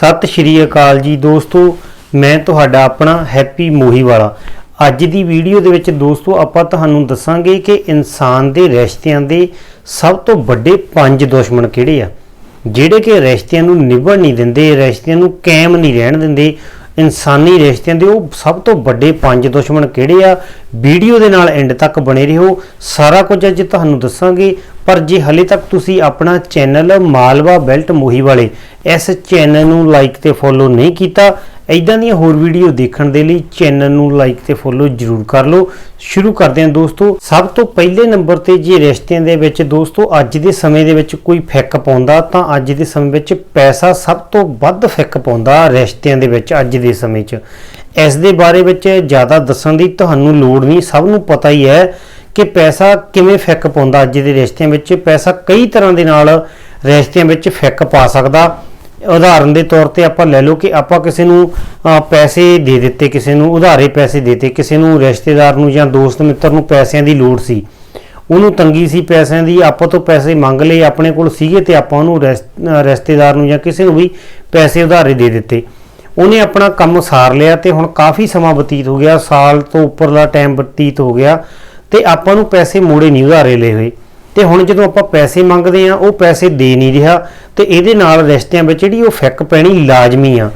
ਸਤਿ ਸ਼੍ਰੀ ਅਕਾਲ ਜੀ ਦੋਸਤੋ, ਮੈਂ ਤੁਹਾਡਾ ਆਪਣਾ ਹੈਪੀ ਮੋਹੀ ਵਾਲਾ। ਅੱਜ ਦੀ ਵੀਡੀਓ ਦੇ ਵਿੱਚ ਦੋਸਤੋ, ਆਪਾਂ ਤੁਹਾਨੂੰ ਦੱਸਾਂਗੇ ਕਿ ਇਨਸਾਨ ਦੇ ਰਿਸ਼ਤਿਆਂ ਦੇ ਸਭ ਤੋਂ ਵੱਡੇ ਪੰਜ ਦੁਸ਼ਮਣ ਕਿਹੜੇ ਆ? ਜਿਹੜੇ ਕਿ ਰਿਸ਼ਤਿਆਂ ਨੂੰ ਨਿਭਣ ਨਹੀਂ ਦਿੰਦੇ, ਰਿਸ਼ਤਿਆਂ ਨੂੰ ਕਾਇਮ ਨਹੀਂ ਰਹਿਣ ਦਿੰਦੇ, ਇਨਸਾਨੀ ਰਿਸ਼ਤਿਆਂ ਦੇ ਉਹ ਸਭ ਤੋਂ ਵੱਡੇ ਪੰਜ ਦੁਸ਼ਮਣ ਕਿਹੜੇ ਆ? ਵੀਡੀਓ ਦੇ ਨਾਲ ਐਂਡ ਤੱਕ ਬਣੇ ਰਹੋ। ਸਾਰਾ ਕੁਝ ਅੱਜ ਤੁਹਾਨੂੰ ਦੱਸਾਂਗੇ। ਪਰ ਜੇ ਹਲੇ ਤੱਕ ਤੁਸੀਂ ਆਪਣਾ ਚੈਨਲ ਮਾਲਵਾ ਬੈਲਟ ਮੋਹੀ ਵਾਲੇ ਇਸ ਚੈਨਲ ਨੂੰ ਲਾਈਕ ਤੇ ਫੋਲੋ ਨਹੀਂ ਕੀਤਾ ਇਦਾਂ ਦੀਆਂ ਹੋਰ ਵੀਡੀਓ ਦੇਖਣ ਦੇ ਲਈ ਚੈਨਲ ਨੂੰ ਲਾਈਕ ਤੇ ਫੋਲੋ ਜਰੂਰ ਕਰ ਲਓ। ਸ਼ੁਰੂ ਕਰਦੇ ਹਾਂ ਦੋਸਤੋ। ਸਭ ਤੋਂ ਪਹਿਲੇ ਨੰਬਰ ਤੇ ਜੇ ਰਿਸ਼ਤਿਆਂ ਦੇ ਵਿੱਚ ਦੋਸਤੋ ਅੱਜ ਦੇ ਸਮੇਂ ਦੇ ਵਿੱਚ ਕੋਈ ਫਿੱਕ ਪਾਉਂਦਾ, ਤਾਂ ਅੱਜ ਦੇ ਸਮੇਂ ਵਿੱਚ ਪੈਸਾ ਸਭ ਤੋਂ ਵੱਧ ਫਿੱਕ ਪਾਉਂਦਾ ਰਿਸ਼ਤਿਆਂ ਦੇ ਵਿੱਚ ਅੱਜ ਦੇ ਸਮੇਂ 'ਚ। ਇਸ ਦੇ ਬਾਰੇ ਵਿੱਚ ਜ਼ਿਆਦਾ ਦੱਸਣ ਦੀ ਤੁਹਾਨੂੰ ਲੋੜ ਨਹੀਂ, ਸਭ ਨੂੰ ਪਤਾ ਹੀ ਹੈ ਕਿ ਪੈਸਾ ਕਿਵੇਂ ਫਿੱਕ ਪਾਉਂਦਾ ਅੱਜ ਦੇ ਰਿਸ਼ਤਿਆਂ ਵਿੱਚ? ਪੈਸਾ ਕਈ ਤਰ੍ਹਾਂ ਦੇ ਨਾਲ ਰਿਸ਼ਤਿਆਂ ਵਿੱਚ ਫਿੱਕ ਪਾ ਸਕਦਾ। ਉਦਾਹਰਨ ਦੇ ਤੌਰ ਤੇ ਆਪਾਂ ਲੈ ਲਓ ਕਿ ਆਪਾਂ ਕਿਸੇ ਨੂੰ ਪੈਸੇ ਦੇ ਦਿੱਤੇ ਕਿਸੇ ਨੂੰ, ਉਧਾਰੇ ਪੈਸੇ ਦੇਤੇ ਕਿਸੇ ਨੂੰ, ਰਿਸ਼ਤੇਦਾਰ ਨੂੰ ਜਾਂ ਦੋਸਤ ਮਿੱਤਰ ਨੂੰ ਪੈਸਿਆਂ ਦੀ ਲੋੜ ਸੀ। ਉਹਨੂੰ ਤੰਗੀ ਸੀ ਪੈਸਿਆਂ ਦੀ, ਆਪਾਂ ਤੋਂ ਪੈਸੇ ਮੰਗ ਲਏ, ਆਪਣੇ ਕੋਲ ਸੀਗੇ ਤੇ ਆਪਾਂ ਉਹਨੂੰ ਰਿਸ਼- ਰਿਸ਼ਤੇਦਾਰ ਨੂੰ ਜਾਂ ਕਿਸੇ ਨੂੰ ਵੀ ਪੈਸੇ ਉਧਾਰੇ ਦੇ ਦਿੱਤੇ। ਉਹਨੇ ਆਪਣਾ ਕੰਮ ਸਾਰ ਲਿਆ ਤੇ ਹੁਣ ਕਾਫੀ ਸਮਾਂ ਬਤੀਤ ਹੋ ਗਿਆ। ਸਾਲ ਤੋਂ ਉੱਪਰਲਾ ਟਾਈਮ ਬਤੀਤ ਹੋ ਗਿਆ। ਤੇ ਆਪਾਂ ਨੂੰ ਪੈਸੇ ਮੋੜੇ ਨਹੀਂ ਉਧਾਰੇ ਲਏ ਹੋਏ। ਤੇ ਹੁਣ ਜਦੋਂ ਆਪਾਂ ਪੈਸੇ ਮੰਗਦੇ ਆ ਉਹ ਪੈਸੇ ਦੇ ਨਹੀਂ ਰਿਹਾ, ਤੇ ਇਹਦੇ ਨਾਲ ਰਿਸ਼ਤਿਆਂ ਵਿੱਚ ਜਿਹੜੀ ਉਹ ਫਿੱਕ ਪੈਣੀ ਲਾਜ਼ਮੀ ਆ।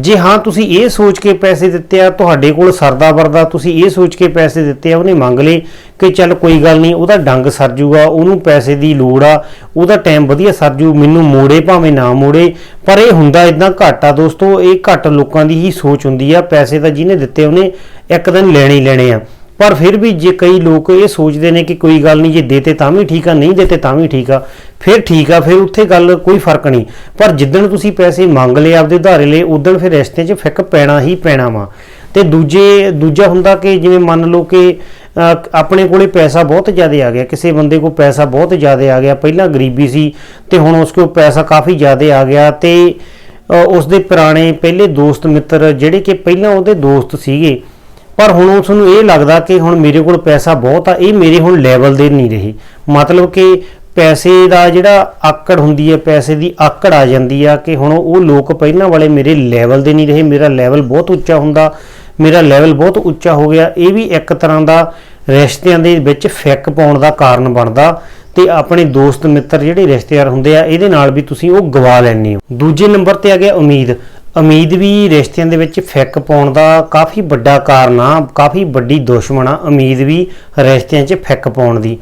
ਜੇ ਹਾਂ, ਤੁਸੀਂ ਇਹ ਸੋਚ ਕੇ ਪੈਸੇ ਦਿੱਤੇ ਆ, ਤੁਹਾਡੇ ਕੋਲ ਸਰਦਾ ਵਰਦਾ ਤੁਸੀਂ ਇਹ ਸੋਚ ਕੇ ਪੈਸੇ ਦਿੱਤੇ ਆ, ਉਹਨੇ ਮੰਗ ਲਏ ਕਿ ਚੱਲ ਕੋਈ ਗੱਲ ਨਹੀਂ, ਉਹਦਾ ਡੰਗ ਸਰ ਜੂਗਾ, ਉਹਨੂੰ ਪੈਸੇ ਦੀ ਲੋੜ ਆ, ਉਹਦਾ ਟਾਈਮ ਵਧੀਆ ਸਰ ਜੂ, ਮੈਨੂੰ ਮੋੜੇ ਭਾਵੇਂ ਨਾ ਮੋੜੇ, ਪਰ ਇਹ ਹੁੰਦਾ ਇਦਾਂ ਘੱਟ ਆ ਦੋਸਤੋ, ਇਹ ਘੱਟ ਲੋਕਾਂ ਦੀ ਹੀ ਸੋਚ ਹੁੰਦੀ ਆ, ਪੈਸੇ ਤਾਂ ਜਿਹਨੇ ਦਿੱਤੇ ਉਹਨੇ ਇੱਕ ਦਿਨ ਲੈਣੇ ਹੀ ਲੈਣੇ ਆ। ਪਰ ਫਿਰ ਵੀ ਜੇ ਕਈ ਲੋਕ ਇਹ ਸੋਚਦੇ ਨੇ ਕਿ ਕੋਈ ਗੱਲ ਨਹੀਂ ਜੇ ਦੇਤੇ ਤਾਂ ਵੀ ਠੀਕ ਆ ਨਹੀਂ ਦੇਤੇ ਤਾਂ ਵੀ ਠੀਕ ਆ ਫਿਰ ਠੀਕ ਆ ਫਿਰ ਉੱਥੇ ਗੱਲ ਕੋਈ ਫ਼ਰਕ ਨਹੀਂ। ਪਰ ਜਿੱਦਣ ਤੁਸੀਂ ਪੈਸੇ ਮੰਗ ਲਏ ਆਪਦੇ ਉਧਾਰੇ ਲਏ ਉਦੋਂ ਫਿਰ ਰਿਸ਼ਤੇ 'ਚ ਫਿੱਕ ਪੈਣਾ ਹੀ ਪੈਣਾ ਵਾ। ਤੇ ਦੂਜੇ ਦੂਜਾ ਹੁੰਦਾ ਕਿ ਜਿਵੇਂ ਮੰਨ ਲਓ ਕਿ ਆਪਣੇ ਕੋਲੇ ਪੈਸਾ ਬਹੁਤ ਜ਼ਿਆਦਾ ਆ ਗਿਆ ਕਿਸੇ ਬੰਦੇ ਕੋਲ ਪੈਸਾ ਬਹੁਤ ਜ਼ਿਆਦਾ ਆ ਗਿਆ ਪਹਿਲਾਂ ਗਰੀਬੀ ਸੀ ਤੇ ਹੁਣ ਉਸ ਕੋਲ ਪੈਸਾ ਕਾਫੀ ਜ਼ਿਆਦਾ ਆ ਗਿਆ ਤੇ ਅਹ, ਉਸ ਦੇ ਪੁਰਾਣੇ ਪਹਿਲੇ ਦੋਸਤ ਮਿੱਤਰ ਜਿਹੜੇ ਕਿ ਪਹਿਲਾਂ ਉਹਦੇ ਦੋਸਤ ਸੀਗੇ ਪਰ ਹੁਣ ਉਸ ਨੂੰ ਇਹ ਲੱਗਦਾ ਕਿ ਹੁਣ ਮੇਰੇ ਕੋਲ ਪੈਸਾ ਬਹੁਤ ਆ, ਇਹ ਮੇਰੇ ਹੁਣ ਲੈਵਲ ਦੇ ਨਹੀਂ ਰਹੇ। ਮਤਲਬ ਕਿ ਪੈਸੇ ਦਾ ਜਿਹੜਾ ਆਕੜ ਹੁੰਦੀ ਹੈ, ਪੈਸੇ ਦੀ ਆਕੜ ਆ ਜਾਂਦੀ ਆ ਕਿ ਹੁਣ ਉਹ ਲੋਕ ਪਹਿਲਾਂ ਵਾਲੇ ਮੇਰੇ ਲੈਵਲ ਦੇ ਨਹੀਂ ਰਹੇ, ਮੇਰਾ ਲੈਵਲ ਬਹੁਤ ਉੱਚਾ ਹੁੰਦਾ, ਮੇਰਾ ਲੈਵਲ ਬਹੁਤ ਉੱਚਾ ਹੋ ਗਿਆ। ਇਹ ਵੀ ਇੱਕ ਤਰ੍ਹਾਂ ਦਾ ਰਿਸ਼ਤਿਆਂ ਦੇ ਵਿੱਚ ਫਿੱਕ ਪਾਉਣ ਦਾ ਕਾਰਨ ਬਣਦਾ ਤੇ ਆਪਣੇ ਦੋਸਤ ਮਿੱਤਰ ਜਿਹੜੇ ਰਿਸ਼ਤੇਦਾਰ ਹੁੰਦੇ ਆ, ਇਹਦੇ ਨਾਲ ਵੀ ਤੁਸੀਂ ਉਹ ਗਵਾ ਲੈਂਦੇ ਹੋ। ਦੂਜੇ ਨੰਬਰ ਤੇ ਆ ਗਿਆ ਉਮੀਦ। ਉਮੀਦ ਵੀ ਰਿਸ਼ਤਿਆਂ ਦੇ ਵਿੱਚ ਫਿੱਕ ਪਾਉਣ ਦਾ ਕਾਫੀ ਵੱਡਾ ਕਾਰਨ ਆ, ਕਾਫੀ ਵੱਡੀ ਦੁਸ਼ਮਣ ਆ, ਉਮੀਦ ਵੀ ਰਿਸ਼ਤਿਆਂ 'ਚ ਫਿੱਕ ਪਾਉਣ ਦੀ।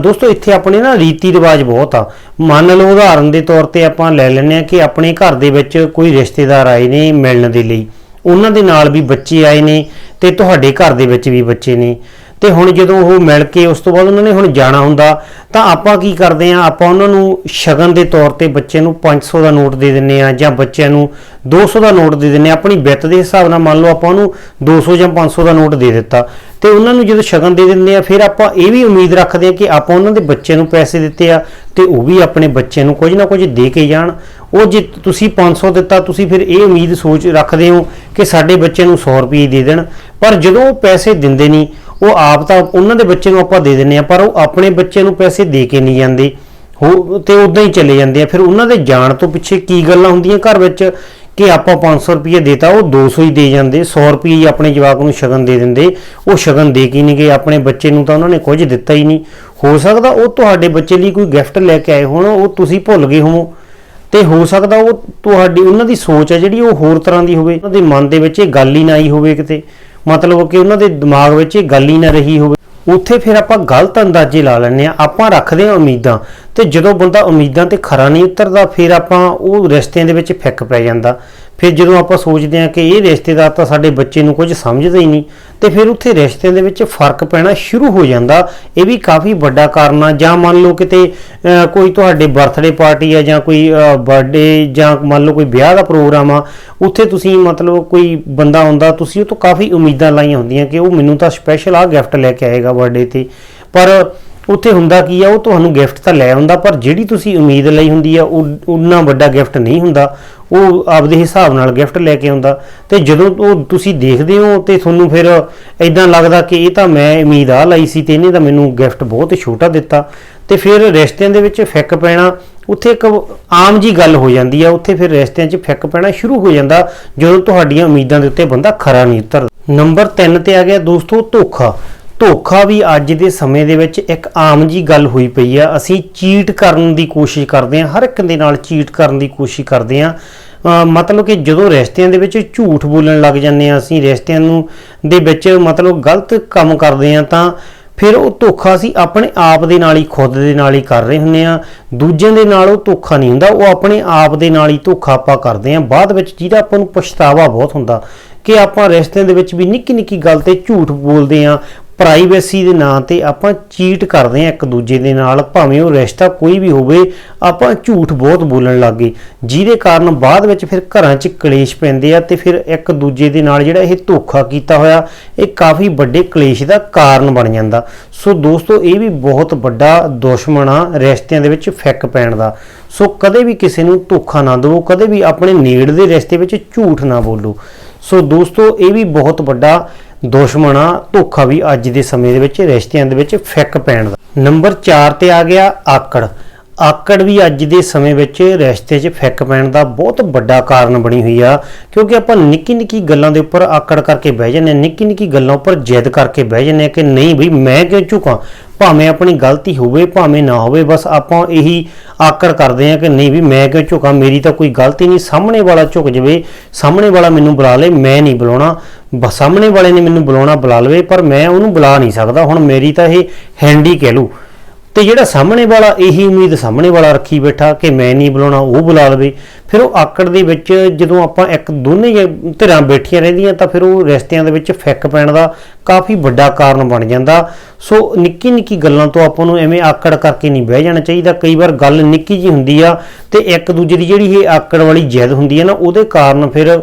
ਦੋਸਤੋ, ਇੱਥੇ ਆਪਣੇ ਨਾ ਰੀਤੀ ਰਿਵਾਜ ਬਹੁਤ ਆ। ਮੰਨ ਲਓ, ਉਦਾਹਰਨ ਦੇ ਤੌਰ ਤੇ ਆਪਾਂ ਲੈ ਲੈਂਦੇ ਆ ਕਿ ਆਪਣੇ ਘਰ ਦੇ ਵਿੱਚ ਕੋਈ ਰਿਸ਼ਤੇਦਾਰ ਆਏ ਨੇ ਮਿਲਣ ਦੇ ਲਈ। ਉਹਨਾਂ ਦੇ ਨਾਲ ਵੀ ਬੱਚੇ ਆਏ ਨੇ ਤੇ ਤੁਹਾਡੇ ਘਰ ਦੇ ਵਿੱਚ ਵੀ ਬੱਚੇ ਨੇ। ਤੇ ਹੁਣ ਜਦੋਂ ਉਹ ਮਿਲ ਕੇ ਉਸ ਤੋਂ ਬਾਅਦ ਉਹਨਾਂ ਨੇ ਹੁਣ ਜਾਣਾ ਹੁੰਦਾ, ਤਾਂ ਆਪਾਂ ਕੀ ਕਰਦੇ ਆ ਆਪਾਂ ਉਹਨਾਂ ਨੂੰ ਸ਼ਗਨ ਦੇ ਤੌਰ ਤੇ ਬੱਚੇ ਨੂੰ 500 ਦਾ ਨੋਟ ਦੇ ਦਿੰਨੇ ਆ ਜਾਂ ਬੱਚਿਆਂ ਨੂੰ 200 ਦਾ ਨੋਟ ਦੇ ਦਿੰਨੇ ਆ ਆਪਣੀ ਵਿੱਤ ਦੇ ਹਿਸਾਬ ਨਾਲ ਮੰਨ ਲਓ ਆਪਾਂ ਉਹਨੂੰ 200 ਜਾਂ 500 ਦਾ ਨੋਟ ਦੇ ਦਿੱਤਾ। ਤੇ ਉਹਨਾਂ ਨੂੰ ਜਦੋਂ ਸ਼ਗਨ ਦੇ ਦਿੰਦੇ ਆ ਫਿਰ ਆਪਾਂ ਇਹ ਵੀ ਉਮੀਦ ਰੱਖਦੇ ਆ ਕਿ ਆਪਾਂ ਉਹਨਾਂ ਦੇ ਬੱਚੇ ਨੂੰ ਪੈਸੇ ਦਿੱਤੇ ਆ ਤੇ ਉਹ ਵੀ ਆਪਣੇ ਬੱਚੇ ਨੂੰ ਕੁਝ ਨਾ ਕੁਝ ਦੇ ਕੇ ਜਾਣ। ਉਹ ਜੇ ਤੁਸੀਂ 500 ਦਿੱਤਾ, ਤੁਸੀਂ ਫਿਰ ਇਹ ਉਮੀਦ ਸੋਚ ਰੱਖਦੇ ਹੋ ਕਿ ਸਾਡੇ ਬੱਚੇ ਨੂੰ 100 ਰੁਪਏ ਦੇ ਦੇਣ। ਪਰ ਜਦੋਂ ਉਹ ਪੈਸੇ ਦਿੰਦੇ ਨਹੀਂ ਉਹ ਆਪ ਤਾਂ ਉਹਨਾਂ ਦੇ ਬੱਚੇ ਨੂੰ ਆਪਾਂ ਦੇ ਦਿੰਨੇ ਆ ਪਰ ਉਹ ਆਪਣੇ ਬੱਚੇ ਨੂੰ ਪੈਸੇ ਦੇ ਕੇ ਨਹੀਂ ਜਾਂਦੇ। ਹੋ, ਤੇ ਉਦਾਂ ਹੀ ਚਲੇ ਜਾਂਦੇ ਆ। ਫਿਰ ਉਹਨਾਂ ਦੇ ਜਾਣ ਤੋਂ ਪਿੱਛੇ ਕੀ ਗੱਲਾਂ ਹੁੰਦੀਆਂ? ਘਰ ਵਿੱਚ ਕਿ ਆਪਾਂ 500 ਰੁਪਏ ਦੇਤਾ, ਉਹ 200 ਹੀ ਦੇ ਜਾਂਦੇ। 100 ਰੁਪਏ ਹੀ ਆਪਣੇ ਜਵਾਕ ਨੂੰ ਸ਼ਗਨ ਦੇ ਦਿੰਦੇ। ਉਹ ਸ਼ਗਨ ਦੇ ਕੇ ਨਹੀਂ ਗਏ। ਆਪਣੇ ਬੱਚੇ ਨੂੰ ਤਾਂ ਉਹਨਾਂ ਨੇ ਕੁਝ ਦਿੱਤਾ ਹੀ ਨਹੀਂ। ਹੋ ਸਕਦਾ ਉਹ ਤੁਹਾਡੇ ਬੱਚੇ ਲਈ ਕੋਈ ਗਿਫਟ ਲੈ ਕੇ ਆਏ ਹੋਣ, ਉਹ ਤੁਸੀਂ ਭੁੱਲ ਗਏ ਹੋਵੋ। ਤੇ ਹੋ ਸਕਦਾ ਉਹ ਤੁਹਾਡੀ, ਉਹਨਾਂ ਦੀ ਸੋਚ ਹੈ ਜਿਹੜੀ ਉਹ ਹੋਰ ਤਰ੍ਹਾਂ ਦੀ ਹੋਵੇ। ਉਹਨਾਂ ਦੇ ਮਨ ਦੇ ਵਿੱਚ ਇਹ ਗੱਲ ਹੀ ਨਾ ਆਈ ਹੋਵੇ ਕਿਤੇ। ਮਤਲਬ ਕਿ ਉਹਨਾਂ ਦੇ ਦਿਮਾਗ ਵਿੱਚ ਇਹ ਗੱਲ ਹੀ ਨਾ ਰਹੀ ਹੋਵੇ। ਉੱਥੇ ਫਿਰ ਆਪਾਂ ਗਲਤ ਅੰਦਾਜ਼ੇ ਲਾ ਲੈਂਦੇ ਆ ਆਪਾਂ ਰੱਖਦੇ ਆ ਉਮੀਦਾਂ ਤੇ ਜਦੋਂ ਬੰਦਾ ਉਮੀਦਾਂ ਤੇ ਖਰਾ ਨਹੀਂ ਉਤਰਦਾ, ਫਿਰ ਆਪਾਂ ਉਹ ਰਿਸ਼ਤਿਆਂ ਦੇ ਵਿੱਚ ਫਿੱਕ ਪੈ ਜਾਂਦਾ। ਫਿਰ ਜਦੋਂ ਆਪਾਂ ਸੋਚਦੇ ਹਾਂ ਕਿ ਇਹ ਰਿਸ਼ਤੇਦਾਰ ਤਾਂ ਸਾਡੇ ਬੱਚੇ ਨੂੰ ਕੁਝ ਸਮਝਦੇ ਹੀ ਨਹੀਂ, ਤੇ ਫਿਰ ਉੱਥੇ ਰਿਸ਼ਤਿਆਂ ਦੇ ਵਿੱਚ ਫ਼ਰਕ ਪੈਣਾ ਸ਼ੁਰੂ ਹੋ ਜਾਂਦਾ। ਇਹ ਵੀ ਕਾਫੀ ਵੱਡਾ ਕਾਰਨ ਆ। ਜਾਂ ਮੰਨ ਲਓ ਕਿਤੇ ਕੋਈ ਤੁਹਾਡੇ ਬਰਥਡੇ ਪਾਰਟੀ ਆ ਜਾਂ ਕੋਈ ਬਰਥਡੇ ਜਾਂ ਮੰਨ ਲਓ ਕੋਈ ਵਿਆਹ ਦਾ ਪ੍ਰੋਗਰਾਮ ਆ, ਉੱਥੇ ਤੁਸੀਂ ਮਤਲਬ ਕੋਈ ਬੰਦਾ ਆਉਂਦਾ, ਤੁਸੀਂ ਉਹ ਤੋਂ ਕਾਫੀ ਉਮੀਦਾਂ ਲਾਈਆਂ ਹੁੰਦੀਆਂ ਕਿ ਉਹ ਮੈਨੂੰ ਤਾਂ ਸਪੈਸ਼ਲ ਆ ਗਿਫਟ ਲੈ ਕੇ ਆਏਗਾ ਬਰਥਡੇ ਤੇ। ਪਰ ਉੱਥੇ ਹੁੰਦਾ ਕੀ ਆ, ਉਹ ਤੁਹਾਨੂੰ ਗਿਫਟ ਤਾਂ ਲੈ ਆਉਂਦਾ, ਪਰ ਜਿਹੜੀ ਤੁਸੀਂ ਉਮੀਦ ਲਈ ਹੁੰਦੀ ਆ, ਉਹ ਉਨਾ ਵੱਡਾ ਗਿਫਟ ਨਹੀਂ ਹੁੰਦਾ। ਉਹ ਆਪਦੇ ਹਿਸਾਬ ਨਾਲ ਗਿਫਟ ਲੈ ਕੇ ਆਉਂਦਾ। ਤੇ ਜਦੋਂ ਉਹ ਤੁਸੀਂ ਦੇਖਦੇ ਹੋ ਤੇ ਤੁਹਾਨੂੰ ਫਿਰ ਇਦਾਂ ਲੱਗਦਾ ਕਿ ਇਹ ਤਾਂ ਮੈਂ ਉਮੀਦ ਆ ਲਈ ਸੀ ਤੇ ਇਹਨੇ ਤਾਂ ਮੈਨੂੰ ਗਿਫਟ ਬਹੁਤ ਛੋਟਾ ਦਿੱਤਾ। ਤੇ ਫਿਰ ਰਿਸ਼ਤਿਆਂ ਦੇ ਵਿੱਚ ਫਿੱਕ ਪੈਣਾ, ਉੱਥੇ ਇੱਕ ਆਮ ਜੀ ਗੱਲ ਹੋ ਜਾਂਦੀ ਆ, ਉੱਥੇ ਫਿਰ ਰਿਸ਼ਤਿਆਂ 'ਚ ਫਿੱਕ ਪੈਣਾ ਸ਼ੁਰੂ ਹੋ ਜਾਂਦਾ, ਜਦੋਂ ਤੁਹਾਡੀਆਂ ਉਮੀਦਾਂ ਦੇ ਉੱਤੇ ਬੰਦਾ ਖਰਾ ਨਹੀਂ ਉਤਰਦਾ। ਨੰਬਰ 3 ਤੇ ਆ ਗਿਆ ਦੋਸਤੋ ਧੋਖਾ। ਧੋਖਾ ਵੀ ਅੱਜ ਦੇ ਸਮੇਂ ਦੇ ਵਿੱਚ ਇੱਕ ਆਮ ਜੀ ਗੱਲ ਹੋਈ ਪਈ ਆ। ਅਸੀਂ ਚੀਟ ਕਰਨ ਦੀ ਕੋਸ਼ਿਸ਼ ਕਰਦੇ ਹਾਂ, ਹਰ ਇੱਕ ਦੇ ਨਾਲ ਚੀਟ ਕਰਨ ਦੀ ਕੋਸ਼ਿਸ਼ ਕਰਦੇ ਹਾਂ। ਮਤਲਬ ਕਿ ਜਦੋਂ ਰਿਸ਼ਤਿਆਂ ਦੇ ਵਿੱਚ ਝੂਠ ਬੋਲਣ ਲੱਗ ਜਾਂਦੇ ਆ ਅਸੀਂ, ਰਿਸ਼ਤਿਆਂ ਨੂੰ ਦੇ ਵਿੱਚ ਮਤਲਬ ਗਲਤ ਕੰਮ ਕਰਦੇ ਆ ਤਾਂ ਫਿਰ ਉਹ ਧੋਖਾ ਅਸੀਂ ਆਪਣੇ ਆਪ ਦੇ ਨਾਲ ਹੀ, ਖੁਦ ਦੇ ਨਾਲ ਹੀ ਕਰ ਰਹੇ ਹੁੰਨੇ ਆ ਦੂਜਿਆਂ ਦੇ ਨਾਲ ਉਹ ਧੋਖਾ ਨਹੀਂ ਹੁੰਦਾ, ਉਹ ਆਪਣੇ ਆਪ ਦੇ ਨਾਲ ਹੀ ਧੋਖਾ ਆਪਾਂ ਕਰਦੇ ਆ ਬਾਅਦ ਵਿੱਚ ਜਿਹਦਾ ਆਪਾਂ ਨੂੰ ਪਛਤਾਵਾ ਬਹੁਤ ਹੁੰਦਾ ਕਿ ਆਪਾਂ ਰਿਸ਼ਤਿਆਂ ਦੇ ਵਿੱਚ ਵੀ ਨਿੱਕੀ ਨਿੱਕੀ ਗੱਲ ਤੇ ਝੂਠ ਬੋਲਦੇ ਆ ਪ੍ਰਾਈਵੇਸੀ ਦੇ ਨਾਂ ਤੇ ਆਪਾਂ ਚੀਟ ਕਰਦੇ ਆ ਇੱਕ ਦੂਜੇ ਦੇ ਨਾਲ, ਭਾਵੇਂ ਉਹ ਰਿਸ਼ਤਾ ਕੋਈ ਵੀ ਹੋਵੇ, ਆਪਾਂ ਝੂਠ ਬਹੁਤ ਬੋਲਣ ਲੱਗ ਗਏ। ਜਿਹਦੇ ਕਾਰਨ ਬਾਅਦ ਵਿੱਚ ਫਿਰ ਘਰਾਂ 'ਚ ਕਲੇਸ਼ ਪੈਂਦੇ ਆ ਤੇ ਫਿਰ ਇੱਕ ਦੂਜੇ ਦੇ ਨਾਲ ਜਿਹੜਾ ਇਹ ਧੋਖਾ ਕੀਤਾ ਹੋਇਆ, ਇਹ ਕਾਫੀ ਵੱਡੇ ਕਲੇਸ਼ ਦਾ ਕਾਰਨ ਬਣ ਜਾਂਦਾ। ਸੋ ਦੋਸਤੋ, ਇਹ ਵੀ ਬਹੁਤ ਵੱਡਾ ਦੁਸ਼ਮਣ ਆ ਰਿਸ਼ਤਿਆਂ ਦੇ ਵਿੱਚ ਫੈਕ ਪੈਣ ਦਾ। ਸੋ ਕਦੇ ਵੀ ਕਿਸੇ ਨੂੰ ਧੋਖਾ ਨਾ ਦਿਵੋ, ਕਦੇ ਵੀ ਆਪਣੇ ਨੇੜ ਦੇ ਰਿਸ਼ਤੇ ਵਿੱਚ ਝੂਠ ਨਾ ਬੋਲੋ। ਸੋ ਦੋਸਤੋ, ਇਹ ਵੀ ਬਹੁਤ ਵੱਡਾ ਦੁਸ਼ਮਣਾ ਧੋਖਾ ਵੀ ਅੱਜ ਦੇ ਸਮੇਂ ਦੇ ਵਿੱਚ ਰਿਸ਼ਤਿਆਂ ਦੇ ਵਿੱਚ ਫਿੱਕ ਪੈਣ ਦਾ। ਨੰਬਰ 4 ਤੇ ਆ ਗਿਆ ਆਕੜ। ਆਕੜ ਵੀ ਅੱਜ ਦੇ ਸਮੇਂ ਵਿੱਚ ਰਿਸ਼ਤੇ 'ਚ ਫਿੱਕ ਪੈਣ ਦਾ ਬਹੁਤ ਵੱਡਾ ਕਾਰਨ ਬਣੀ ਹੋਈ ਆ, ਕਿਉਂਕਿ ਆਪਾਂ ਨਿੱਕੀ ਨਿੱਕੀ ਗੱਲਾਂ ਦੇ ਉੱਪਰ ਆਕੜ ਕਰਕੇ ਬਹਿ ਜਾਂਦੇ ਹਾਂ ਨਿੱਕੀ ਨਿੱਕੀ ਗੱਲਾਂ ਉੱਪਰ ਜਿੱਦ ਕਰਕੇ ਬਹਿ ਜਾਂਦੇ ਹਾਂ ਕਿ ਨਹੀਂ ਬਈ, ਮੈਂ ਕਿਉਂ ਝੁਕਾਂ? ਭਾਵੇਂ ਆਪਣੀ ਗਲਤੀ ਹੋਵੇ, ਭਾਵੇਂ ਨਾ ਹੋਵੇ, ਬਸ ਆਪਾਂ ਇਹੀ ਆਕੜ ਕਰਦੇ ਹਾਂ ਕਿ ਨਹੀਂ ਵੀ ਮੈਂ ਕਿਉਂ ਝੁਕਾਂ? ਮੇਰੀ ਤਾਂ ਕੋਈ ਗਲਤੀ ਨਹੀਂ, ਸਾਹਮਣੇ ਵਾਲਾ ਝੁਕ ਜਵੇ, ਸਾਹਮਣੇ ਵਾਲਾ ਮੈਨੂੰ ਬੁਲਾ ਲੇ, ਮੈਂ ਨਹੀਂ ਬੁਲਾਉਣਾ। ਬ ਸਾਹਮਣੇ ਵਾਲੇ ਨੇ ਮੈਨੂੰ ਬੁਲਾਉਣਾ ਬੁਲਾ ਲਵੇ, ਪਰ ਮੈਂ ਉਹਨੂੰ ਬੁਲਾ ਨਹੀਂ ਸਕਦਾ। ਹੁਣ ਮੇਰੀ ਤਾਂ ਇਹ ਹੈਂਡੀ ਕਹਿ ਲੂ ਤੇ ਜਿਹੜਾ ਸਾਹਮਣੇ ਵਾਲਾ, ਇਹੀ ਉਮੀਦ ਸਾਹਮਣੇ ਵਾਲਾ ਰੱਖੀ ਬੈਠਾ ਕਿ ਮੈਂ ਨਹੀਂ ਬੁਲਾਉਣਾ, ਉਹ ਬੁਲਾ ਲਵੇ। ਫਿਰ ਉਹ ਆਕੜ ਦੇ ਵਿੱਚ ਜਦੋਂ ਆਪਾਂ ਇੱਕ ਦੋਨੇ ਹੀ ਧਿਰਾਂ ਬੈਠੀਆਂ ਰਹਿੰਦੀਆਂ, ਤਾਂ ਫਿਰ ਉਹ ਰਿਸ਼ਤਿਆਂ ਦੇ ਵਿੱਚ ਫਿੱਕ ਪੈਣ ਦਾ ਕਾਫੀ ਵੱਡਾ ਕਾਰਨ ਬਣ ਜਾਂਦਾ। ਸੋ ਨਿੱਕੀ ਨਿੱਕੀ ਗੱਲਾਂ ਤੋਂ ਆਪਾਂ ਨੂੰ ਐਵੇਂ ਆਕੜ ਕਰਕੇ ਨਹੀਂ ਬਹਿ ਜਾਣਾ ਚਾਹੀਦਾ। ਕਈ ਵਾਰ ਗੱਲ ਨਿੱਕੀ ਜੀ ਹੁੰਦੀ ਆ, ਤੇ ਇੱਕ ਦੂਜੇ ਦੀ ਜਿਹੜੀ ਇਹ ਆਕੜ ਵਾਲੀ ਜਿੱਦ ਹੁੰਦੀ ਹੈ ਨਾ, ਉਹਦੇ ਕਾਰਨ ਫਿਰ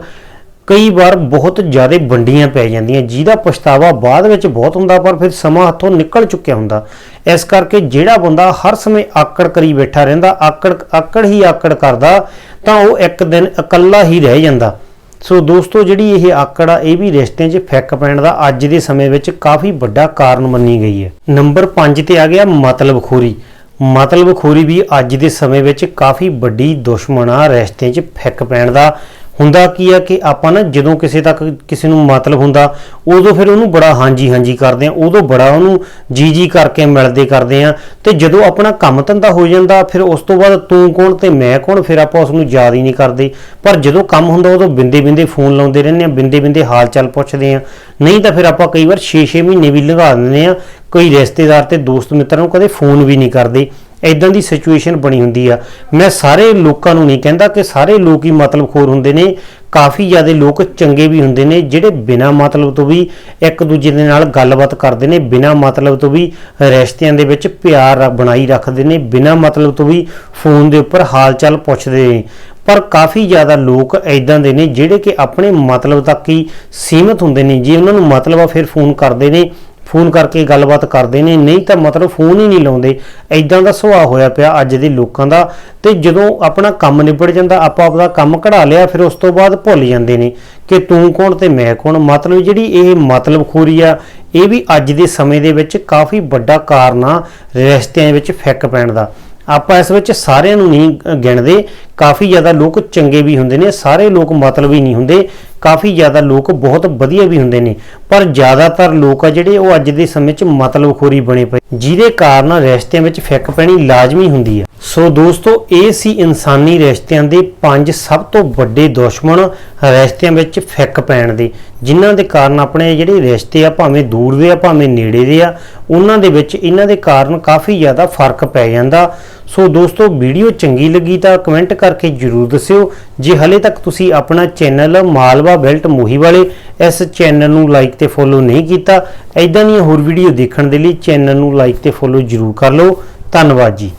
ਕਈ ਵਾਰ ਬਹੁਤ ਜ਼ਿਆਦਾ ਵੰਡੀਆਂ ਪੈ ਜਾਂਦੀਆਂ। ਜਿਹਦਾ ਪਛਤਾਵਾ ਬਾਅਦ ਵਿੱਚ ਬਹੁਤ ਹੁੰਦਾ, ਪਰ ਫਿਰ ਸਮਾਂ ਹੱਥੋਂ ਨਿਕਲ ਚੁੱਕਿਆ ਹੁੰਦਾ। ਇਸ ਕਰਕੇ ਜਿਹੜਾ ਬੰਦਾ ਹਰ ਸਮੇਂ ਆਕੜ ਕਰੀ ਬੈਠਾ ਰਹਿੰਦਾ, ਆਕੜ ਆਕੜ ਹੀ ਆਕੜ ਕਰਦਾ, ਤਾਂ ਉਹ ਇੱਕ ਦਿਨ ਇਕੱਲਾ ਹੀ ਰਹਿ ਜਾਂਦਾ। ਸੋ ਦੋਸਤੋ, ਜਿਹੜੀ ਇਹ ਆਕੜ ਆ, ਇਹ ਵੀ ਰਿਸ਼ਤਿਆਂ 'ਚ ਫੈਕ ਪੈਣ ਦਾ ਅੱਜ ਦੇ ਸਮੇਂ ਵਿੱਚ ਕਾਫੀ ਵੱਡਾ ਕਾਰਨ ਮੰਨੀ ਗਈ ਹੈ। ਨੰਬਰ 5 ਤੇ ਆ ਗਿਆ ਮਤਲਬ ਖੋਰੀ। ਮਤਲਬ ਖੋਰੀ ਵੀ ਅੱਜ ਦੇ ਸਮੇਂ ਵਿੱਚ ਕਾਫੀ ਵੱਡੀ ਦੁਸ਼ਮਣ ਆ ਰਿਸ਼ਤਿਆਂ 'ਚ ਫੈਕ ਪੈਣ ਦਾ। ਹੁੰਦਾ ਕੀ ਆ ਕਿ ਆਪਾਂ ਨਾ ਜਦੋਂ ਕਿਸੇ ਤੱਕ ਕਿਸੇ ਨੂੰ ਮਤਲਬ ਹੁੰਦਾ, ਉਦੋਂ ਫਿਰ ਉਹਨੂੰ ਬੜਾ ਹਾਂਜੀ ਹਾਂਜੀ ਕਰਦੇ ਆ, ਉਦੋਂ ਬੜਾ ਉਹਨੂੰ ਜੀ ਜੀ ਕਰਕੇ ਮਿਲਦੇ ਕਰਦੇ ਆ ਤੇ ਜਦੋਂ ਆਪਣਾ ਕੰਮ ਧੰਦਾ ਹੋ ਜਾਂਦਾ, ਫਿਰ ਉਸ ਤੋਂ ਬਾਅਦ ਤੂੰ ਕੌਣ ਤੇ ਮੈਂ ਕੌਣ, ਫਿਰ ਆਪਾਂ ਉਸ ਨੂੰ ਯਾਦ ਹੀ ਨਹੀਂ ਕਰਦੇ। ਪਰ ਜਦੋਂ ਕੰਮ ਹੁੰਦਾ, ਉਦੋਂ ਬਿੰਦੇ ਬਿੰਦੇ ਫੋਨ ਲਾਉਂਦੇ ਰਹਿੰਦੇ ਆ, ਬਿੰਦੇ ਬਿੰਦੇ ਹਾਲ ਚਾਲ ਪੁੱਛਦੇ ਆ। ਨਹੀਂ ਤਾਂ ਫਿਰ ਆਪਾਂ ਕਈ ਵਾਰ 6-6 ਮਹੀਨੇ ਵੀ ਲਗਾ ਦਿੰਦੇ ਆ, ਕੋਈ ਰਿਸ਼ਤੇਦਾਰ ਤੇ ਦੋਸਤ ਮਿੱਤਰਾਂ ਨੂੰ ਕਦੇ ਫੋਨ ਵੀ ਨਹੀਂ ਕਰਦੇ। ਇਦਾਂ ਦੀ ਸਿਚੁਏਸ਼ਨ ਬਣੀ ਹੁੰਦੀ ਆ। ਮੈਂ ਸਾਰੇ ਲੋਕਾਂ ਨੂੰ ਨਹੀਂ ਕਹਿੰਦਾ ਕਿ ਸਾਰੇ ਲੋਕ ਹੀ ਮਤਲਬ ਖੋਰ ਹੁੰਦੇ ਨੇ, ਕਾਫੀ ਜ਼ਿਆਦਾ ਲੋਕ ਚੰਗੇ ਵੀ ਹੁੰਦੇ ਨੇ, ਜਿਹੜੇ ਬਿਨਾਂ ਮਤਲਬ ਤੋਂ ਵੀ ਇੱਕ ਦੂਜੇ ਦੇ ਨਾਲ ਗੱਲਬਾਤ ਕਰਦੇ ਨੇ, ਬਿਨਾਂ ਮਤਲਬ ਤੋਂ ਵੀ ਰਿਸ਼ਤਿਆਂ ਦੇ ਵਿੱਚ ਪਿਆਰ ਬਣਾਈ ਰੱਖਦੇ ਨੇ, ਬਿਨਾਂ ਮਤਲਬ ਤੋਂ ਵੀ ਫੋਨ ਦੇ ਉੱਪਰ ਹਾਲ ਚਾਲ ਪੁੱਛਦੇ ਨੇ। ਪਰ ਕਾਫੀ ਜ਼ਿਆਦਾ ਲੋਕ ਐਦਾਂ ਦੇ ਨੇ ਜਿਹੜੇ ਕਿ ਆਪਣੇ ਮਤਲਬ ਤੱਕ ਹੀ ਸੀਮਿਤ ਹੁੰਦੇ ਨੇ। ਜੇ ਉਹਨਾਂ ਨੂੰ ਮਤਲਬ ਆ, ਫਿਰ ਫੋਨ ਕਰਦੇ ਨੇ ਫੋਨ ਕਰਕੇ ਗੱਲਬਾਤ ਕਰਦੇ ਨੇ, ਨਹੀਂ ਤਾਂ ਮਤਲਬ ਫੋਨ ਹੀ ਨਹੀਂ ਲਾਉਂਦੇ। ਐਦਾਂ ਦਾ ਸੁਭਾਅ ਹੋਇਆ ਪਿਆ ਅੱਜ ਦੇ ਲੋਕਾਂ ਦਾ। ਤੇ ਜਦੋਂ ਆਪਣਾ ਕੰਮ ਨਿਬੜ ਜਾਂਦਾ, ਆਪਾਂ ਆਪਦਾ ਕੰਮ ਕਢਾ ਲਿਆ, ਫਿਰ ਉਸ ਤੋਂ ਬਾਅਦ ਭੁੱਲ ਜਾਂਦੇ ਨੇ ਕਿ ਤੂੰ ਕੌਣ ਤੇ ਮੈਂ ਕੌਣ। ਮਤਲਬ ਜਿਹੜੀ ਇਹ ਮਤਲਬ ਖੋਰੀ ਆ, ਇਹ ਵੀ ਅੱਜ ਦੇ ਸਮੇਂ ਦੇ ਵਿੱਚ ਕਾਫੀ ਵੱਡਾ ਕਾਰਨ ਆ, ਰਿਸ਼ਤਿਆਂ ਵਿੱਚ ਫੈਕ ਪੈਣ ਦਾ। ਆਪਾਂ ਇਸ ਵਿੱਚ ਸਾਰਿਆਂ ਨੂੰ ਨਹੀਂ ਗਿਣਦੇ ਕਾਫੀ ਜ਼ਿਆਦਾ ਲੋਕ ਚੰਗੇ ਵੀ ਹੁੰਦੇ ਨੇ, ਸਾਰੇ ਲੋਕ ਮਤਲਬੀ ਨਹੀਂ ਹੁੰਦੇ, ਕਾਫੀ ਜ਼ਿਆਦਾ ਲੋਕ ਬਹੁਤ ਵਧੀਆ ਵੀ ਹੁੰਦੇ ਨੇ, ਪਰ ਜ਼ਿਆਦਾਤਰ ਲੋਕ ਆ ਜਿਹੜੇ ਉਹ ਅੱਜ ਦੇ ਸਮੇਂ 'ਚ ਮਤਲਬਖੋਰੀ ਬਣੇ ਪਏ ਜਿਹਦੇ ਕਾਰਨ ਰਿਸ਼ਤਿਆਂ ਵਿੱਚ ਫਿੱਕ ਪੈਣੀ ਲਾਜ਼ਮੀ ਹੁੰਦੀ ਆ। ਸੋ ਦੋਸਤੋ, ਇਹ ਸੀ ਇਨਸਾਨੀ ਰਿਸ਼ਤਿਆਂ ਦੇ ਪੰਜ ਸਭ ਤੋਂ ਵੱਡੇ ਦੁਸ਼ਮਣ ਰਿਸ਼ਤਿਆਂ ਵਿੱਚ ਫਿੱਕ ਪੈਣ ਦੇ, ਜਿਨ੍ਹਾਂ ਦੇ ਕਾਰਨ ਆਪਣੇ ਜਿਹੜੇ ਰਿਸ਼ਤੇ ਆ, ਭਾਵੇਂ ਦੂਰ ਦੇ ਆ, ਭਾਵੇਂ ਨੇੜੇ ਦੇ ਆ, ਉਹਨਾਂ ਦੇ ਵਿੱਚ ਇਹਨਾਂ ਦੇ ਕਾਰਨ ਕਾਫੀ ਜ਼ਿਆਦਾ ਫ਼ਰਕ ਪੈ ਜਾਂਦਾ। ਸੋ ਦੋਸਤੋ, ਵੀਡੀਓ ਚੰਗੀ ਲੱਗੀ ਤਾਂ ਕਮੈਂਟ ਕਰਕੇ ਜਰੂਰ ਦੱਸਿਓ। ਜੇ ਹਲੇ ਤੱਕ ਤੁਸੀਂ ਆਪਣਾ ਚੈਨਲ ਮਾਲਵਾ ਬੈਲਟ ਮੋਹੀ ਵਾਲੇ ਇਸ ਚੈਨਲ ਨੂੰ ਲਾਈਕ ਤੇ ਫੋਲੋ ਨਹੀਂ ਕੀਤਾ ਐਦਾਂ ਦੀਆਂ ਹੋਰ ਵੀਡੀਓ ਦੇਖਣ ਦੇ ਲਈ ਚੈਨਲ ਨੂੰ ਲਾਈਕ ਤੇ ਫੋਲੋ ਜਰੂਰ ਕਰ ਲਓ। ਧੰਨਵਾਦ ਜੀ।